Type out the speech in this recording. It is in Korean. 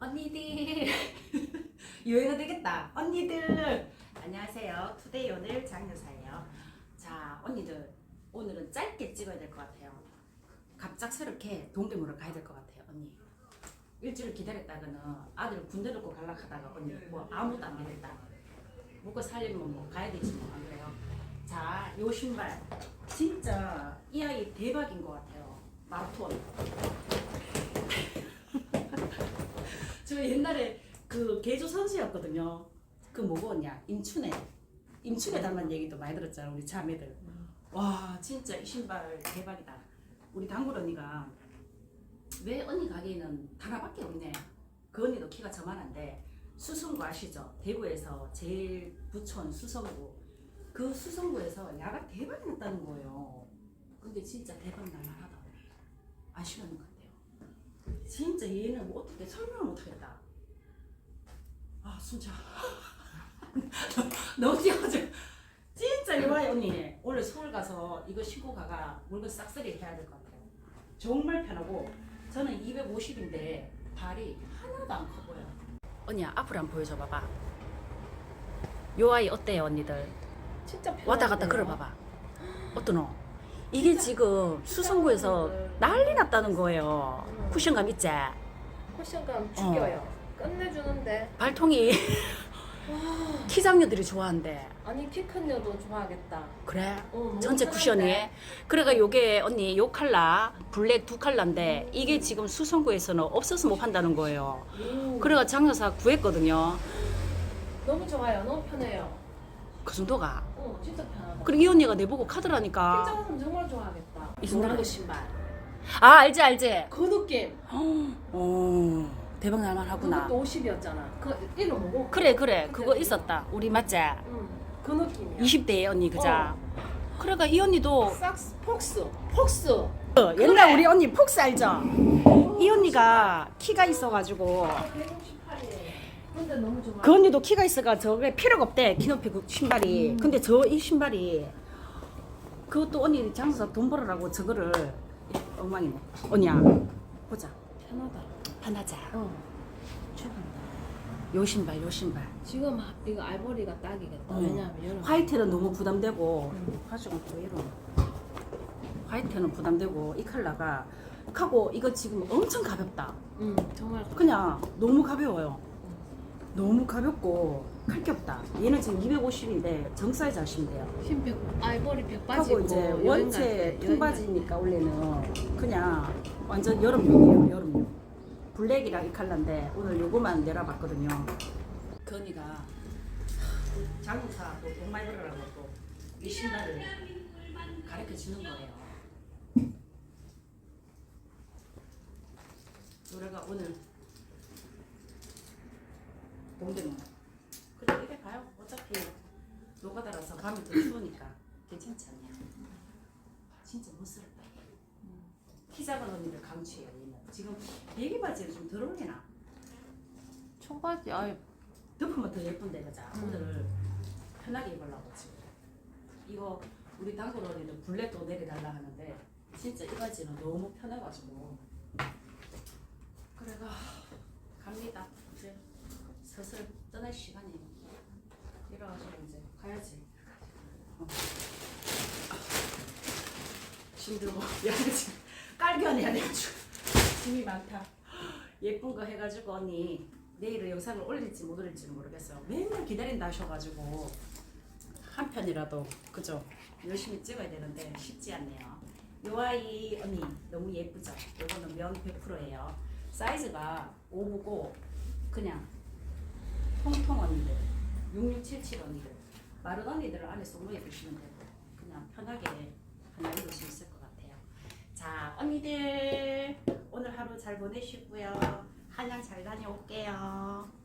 언니들. 유행어 되겠다. 언니들. 안녕하세요. 투데이 오늘 장여사예요. 자 언니들. 오늘은 짧게 찍어야 될 것 같아요. 갑작스럽게 동대문을 가야 될 것 같아요 언니. 일주일 기다렸다가는 아들 군대 놓고 갈락하다가 언니 뭐 아무도 안 되겠다. 먹고 살려면 뭐 가야 되지 뭐 안 그래요? 자요 신발 진짜 이 아이 대박인 것 같아요. 마라톤 저 옛날에 그 개조 선수였거든요. 그 뭐고 냐 임춘애 임춘애 닮은 얘기도 많이 들었잖아 우리 자매들. 와 진짜 이 신발 대박이다. 우리 단골 언니가 왜 언니 가게에는 하나밖에 없네. 그 언니도 키가 저만한데 수성구 아시죠? 대구에서 제일 부촌 수성구 그 수성구에서 야가 대박이 났다는 거예요. 근데 진짜 대박 날만하다. 것 같아요. 진짜 얘는 뭐 어떻게 설명을 못하겠다. 아 순차 너무 뛰어가지고 진짜 이와요 언니 오늘 서울 가서 이거 신고 가가 물건 싹쓸이 해야 될 것 같아요. 정말 편하고 저는 250인데 발이 하나도 안 커 보여. 언니야 앞으로 한번 보여줘 봐봐. 요 아이 어때요 언니들? 진짜 편한데요? 왔다 갔다 걸어봐봐. 어떠노? 이게 지금 수성구에서 난리 났다는 거예요. 쿠션감 있지? 쿠션감 죽여요. 끝내주는데 발통이 키 장녀들이 좋아한대. 아니 키 큰 여도 좋아하겠다. 그래? 어, 너무 전체 편한데. 쿠션이. 그래가 요게 언니 요 칼라 블랙 두 칼라인데 이게 지금 수성구에서는 없어서 못 판다는 거예요. 오, 그래가 장여사 구했거든요. 너무 좋아요. 너무 편해요. 그 정도가. 어 진짜 편하다. 그리고 이 언니가 내보고 카드라니까. 흰자는 정말 좋아하겠다. 이. 노란 신발. 아 알지 알지. 그 느낌. 어 대박 날 만 하구나. 그것도 50이었잖아. 그 이름 뭐고? 그래 그래 그거 있었다. 우리 맞지? 응. 그 느낌이야. 20대 언니 그자. 어. 그래가 이 언니도 삭스 폭스 폭스. 어, 옛날 우리 언니 폭스 알죠? 이 언니가 키가 있어가지고 168이에요. 근데 너무 좋아. 그 언니도 키가 있어가 저게 필요가 없대 키 높이 그 신발이. 근데 저 이 신발이 그것도 언니 장사 돈 벌으라고 저거를 엉망이네. 언니야 보자. 편하다. 하나자. 어. 최고다. 요 신발 요 신발. 지금 하- 이거 알보리가 딱이겠다. 어. 왜냐면 여름. 화이트는 너무 부담되고 음. 가지고 또 이런 화이트는 부담되고 이 컬러가 하고 이거 지금 엄청 가볍다. 응 정말 그냥 너무 가벼워요. 너무 가볍고 칼 게 없다. 얘는 지금 250인데 정 사이즈 하시면 돼요. 흰 백 아이보리 백 빠지고 하고 이제 여행 갈 원체 때, 통바지니까 원래는 그냥 완전 여름용이에요. 여름용. 블랙이랑 이 컬러인데 오늘 요거만 내려봤거든요. 건이가 장사 또돈 많이 벌으라고 또이 신발을 가르쳐 주는 거예요. 우리가 오늘 동대문 그래 이래 가요. 어차피 노가다라서 밤이 더 추우니까 괜찮지 않냐. 진짜 못스럽다. 키 작은 언니들 강추해요. 얘는. 지금 얘기 바지를 좀덜 어울리나? 청바지 아예 덮으면 더 예쁜데 그자 음. 오늘 편하게 입으려고 지금 이거 우리 단골 언니는 블랙도 내려달라 하는데 진짜 이 바지는 너무 편해가지고 그래가 갑니다 슬슬 떠날 시간이 이래가지고 이제 가야지 어. 힘들고 야지 깔견해야 돼가지고 짐이 많다 예쁜 거 해가지고 언니 내일은 영상을 올릴지 못 올릴지는 모르겠어요. 맨날 기다린다 하셔가지고 한 편이라도 그죠? 열심히 찍어야 되는데 쉽지 않네요. 요 아이 언니 너무 예쁘죠? 요거는 면 100%예요. 사이즈가 5부고 그냥 통통 언니들 6677 언니들 마른 언니들을 안에 쏙 넣어주시면 되고 그냥 편하게 하나 입을 수 있을 것 같아요. 자 언니들 오늘 하루 잘 보내시고요. 한양 잘 다녀올게요.